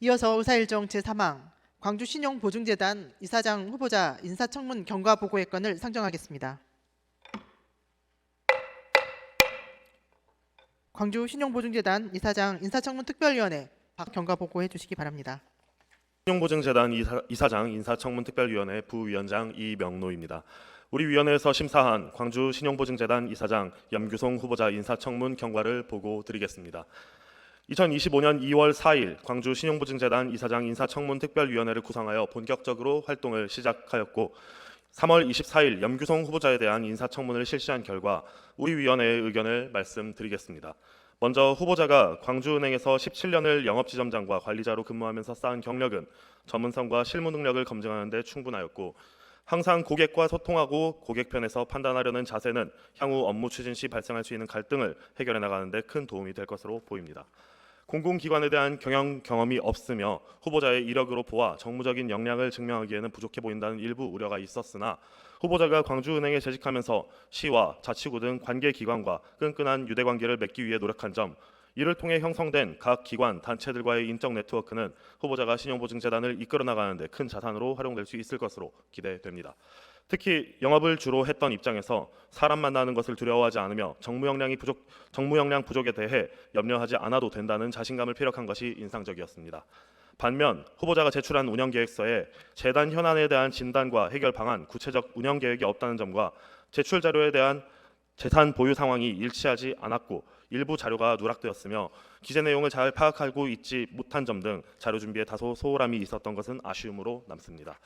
이어서 의사일정 제3항 광주 신용보증재단 이사장 후보자 인사청문 경과 보고의 건을 상정하겠습니다. 광주 신용보증재단 이사장 인사청문 특별위원회 박 경과 보고해 주시기 바랍니다. 신용보증재단 이사, 이사장 인사청문 특별위원회 부위원장 이명노입니다. 우리 위원회에서 심사한 광주 신용보증재단 이사장 염규송 후보자 인사청문 경과를 보고 드리겠습니다. 2025년 2월 4일 광주 신용보증재단 이사장 인사청문 특별위원회를 구성하여 본격적으로 활동을 시작하였고 3월 24일 염규송 후보자에 대한 인사청문을 실시한 결과 우리 위원회의 의견을 말씀드리겠습니다. 먼저 후보자가 광주은행에서 17년을 영업지점장과 관리자로 근무하면서 쌓은 경력은 전문성과 실무 능력을 검증하는 데 충분하였고 항상 고객과 소통하고 고객 편에서 판단하려는 자세는 향후 업무 추진 시 발생할 수 있는 갈등을 해결해 나가는 데 큰 도움이 될 것으로 보입니다. 공공기관에 대한 경영 경험이 없으며 후보자의 이력으로 보아 정무적인 역량을 증명하기에는 부족해 보인다는 일부 우려가 있었으나 후보자가 광주은행에 재직하면서 시와 자치구 등 관계 기관과 끈끈한 유대 관계를 맺기 위해 노력한 점 이를 통해 형성된 각 기관 단체들과의 인적 네트워크는 후보자가 신용보증재단을 이끌어 나가는 데 큰 자산으로 활용될 수 있을 것으로 기대됩니다. 특히 영업을 주로 했던 입장에서 사람 만나는 것을 두려워하지 않으며 정무 역량이 부족 정무 역량 부족에 대해 염려하지 않아도 된다는 자신감을 피력한 것이 인상적이었습니다. 반면 후보자가 제출한 운영 계획서에 재단 현안에 대한 진단과 해결 방안, 구체적 운영 계획이 없다는 점과 제출 자료에 대한 재산 보유 상황이 일치하지 않았고 일부 자료가 누락되었으며 기재 내용을 잘 파악하고 있지 못한 점 등 자료 준비에 다소 소홀함이 있었던 것은 아쉬움으로 남습니다.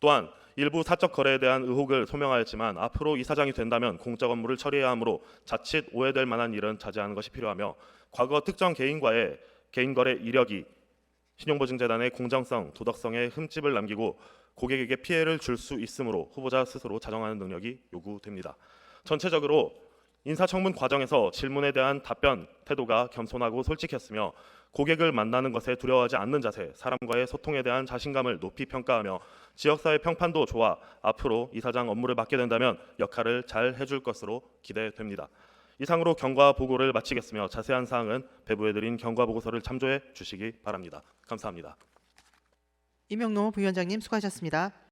또한 일부 사적 거래에 대한 의혹을 소명하였지만 앞으로 이사장이 된다면 공적 업무를 처리해야 하므로 자칫 오해될 만한 일은 자제하는 것이 필요하며 과거 특정 개인과의 개인 거래 이력이 신용보증재단의 공정성, 도덕성에 흠집을 남기고 고객에게 피해를 줄 수 있으므로 후보자 스스로 자정하는 능력이 요구됩니다. 전체적으로 인사청문 과정에서 질문에 대한 답변 태도가 겸손하고 솔직했으며 고객을 만나는 것에 두려워하지 않는 자세, 사람과의 소통에 대한 자신감을 높이 평가하며 지역사회 평판도 좋아 앞으로 이사장 업무를 맡게 된다면 역할을 잘 해줄 것으로 기대됩니다. 이상으로 경과 보고를 마치겠으며 자세한 사항은 배부해드린 경과 보고서를 참조해 주시기 바랍니다. 감사합니다. 이명노 부위원장님 수고하셨습니다.